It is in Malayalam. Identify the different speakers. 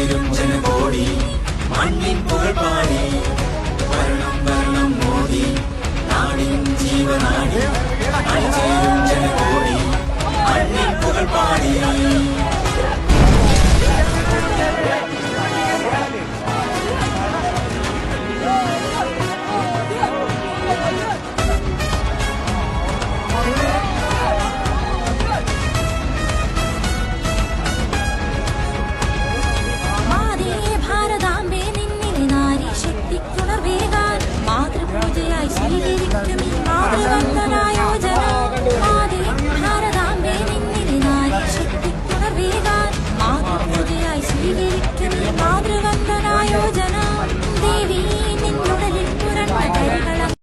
Speaker 1: ഉയരും ജനകോടി. മണ്ണിൻ പുകഴ്പാടി